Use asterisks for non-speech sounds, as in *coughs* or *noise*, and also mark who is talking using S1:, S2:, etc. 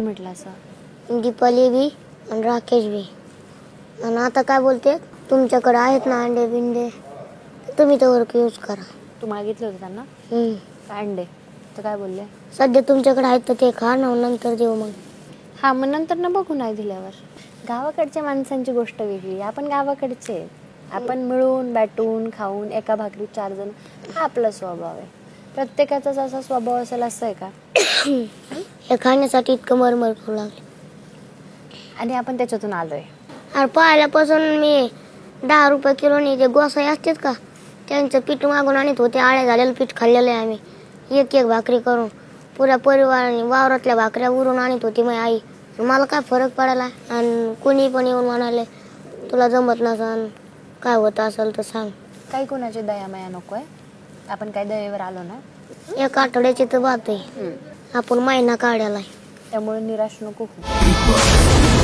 S1: म्हटलं असं.
S2: दीपाली बी आणि राकेश बी. आणि आता काय बोलते? तुमच्याकडे आहेत ना अंडे बिंडे? तुम्ही तर यूज करा.
S1: तू मागितलं होतं त्यांना?
S2: हम्म.
S1: अंडे? तर काय बोलले?
S2: सध्या तुमच्याकडे आहेत तर ते खा ना नंतर देऊ मग.
S1: हा मग नंतर ना बघू नाही दिल्यावर. गावाकडच्या माणसांची गोष्ट वेगळी. आपण गावाकडचे आहेत. आपण मिळून बॅटून खाऊन एका भाकरीत चार जण हा आपला स्वभाव आहे. प्रत्येकाचाच असा स्वभाव असेल असं आहे का? *coughs* *coughs*
S2: हे खाण्यासाठी इतकं मरमर करू लागले.
S1: आणि आपण त्याच्यातून आलोय.
S2: आणि पाहिल्यापासून मी दहा रुपये किलोनी जे गोसाई असतात का त्यांचं पीठ मागून आणत होते आळे झालेलं पीठ खाल्लेलं आहे आम्ही. एक एक भाकरी करून पुऱ्या परिवाराने वावरातल्या भाकऱ्या उरून आणत होती माझी आई. मला काय फरक पडायला? आणि कोणी पण येऊन म्हणाले तुला जमत नसन काय होत असेल तर सांग.
S1: काही कोणाची दयामाया नको आहे आपण काय दयेवर आलो ना.
S2: एक आठवड्याची तर बात आहे. आपण महिना काढायला
S1: त्यामुळे निराश नको होऊ.